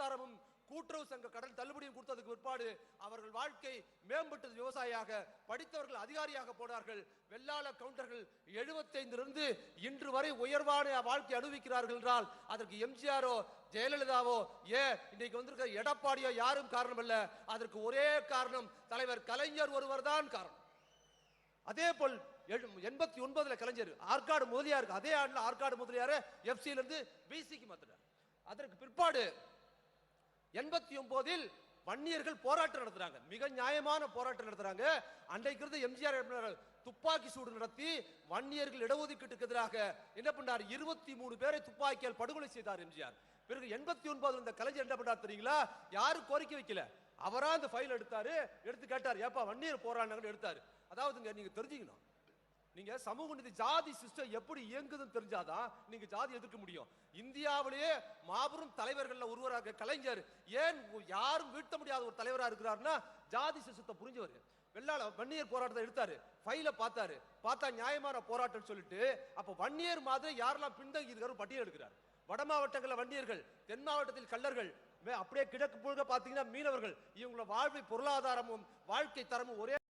மின்சாரமும் கூட்டுறவு சங்க கடன் தள்ளுபடியும் கொடுத்ததுக்கு பிற்பாடு அவர்கள் வாழ்க்கை மேம்பட்டது. விவசாயியாக படித்தவர்கள் அதிகாரியாக போனார்கள். வெள்ளாள கவுண்டர்கள் எழுபத்தைந்திலிருந்து இன்று வரை உயர்வான வாழ்க்கை அனுபவிக்கிறார்கள் என்றால் அதற்கு எம்ஜிஆரோ ஜெயலலிதாவோ ஏ இன்னைக்கு வந்திருக்கிற எடப்பாடியோ யாரும் காரணம் அல்ல அதற்கு ஒரே காரணம் தலைவர் கலைஞர் ஒருவர் தான் காரணம். அதே போல் எண்பத்தி ஒன்பதுல கலைஞர் ஆற்காடு முதலியாருக்கு அதே ஆண்டுல ஆற்காடு முதலியார எஃப்சியிலிருந்து இருந்து பிசிக்கு மாத்தினார். அதற்கு பிற்பாடு எண்பத்தி ஒன்பதில் வன்னியர்கள் போராட்டம் நடத்துறாங்க. மிக நியாயமான போராட்டம் நடத்துறாங்க. அன்றைக்கு இருந்த எம்ஜிஆர் துப்பாக்கி சூடு நடத்தி வன்னியர்கள் இடஒதுக்கீட்டுக்கு எதிராக என்ன பண்ணார்? இருபத்தி மூணு பேரை துப்பாக்கியால் படுகொலை செய்தார் எம்ஜிஆர். பிறகு எண்பத்தி ஒன்பதுல இந்த கலைஞர் என்ன பண்ணார் தெரியுங்களா? யாரும் கோரிக்கை வைக்கல. அவரா அந்த ஃபைல் எடுத்தாரு எடுத்து கேட்டார். ஏப்பா வன்னியர் போராடினாங்கன்னு எடுத்தாரு. அதாவதுங்க நீங்க தெரிஞ்சுக்கணும். நீங்க சமூக நீதி ஜாதி சிஸ்டம் எப்படி இயங்குதுன்னு தெரிஞ்சாதான் நீங்க ஜாதி எதிர்க்க முடியும். இந்தியாவிலேயே மாபெரும் தலைவர்கள்ல ஒருவராக கலைஞர் ஏன் யாரும் வீழ்த்த முடியாத ஒரு தலைவரா இருக்கிறாருன்னா ஜாதி சிஸ்டத்தை புரிஞ்சவர். வெள்ளால வன்னியர் போராட்டத்தை எடுத்தாரு ஃபைல பார்த்தாரு. பார்த்தா நியாயமான போராட்டம் சொல்லிட்டு அப்ப வன்னியர் மாதிரி யாரெல்லாம் பின்தங்கி இருக்காரு பட்டியல் எடுக்கிறார். வட மாவட்டங்களில் வன்னியர்கள் தென் மாவட்டத்தில் கள்ளர்கள் மே- அப்படியே கிழக்கு முழுக்க பார்த்தீங்கன்னா மீனவர்கள். இவங்களோட வாழ்வை பொருளாதாரமும் வாழ்க்கை தரமும் ஒரே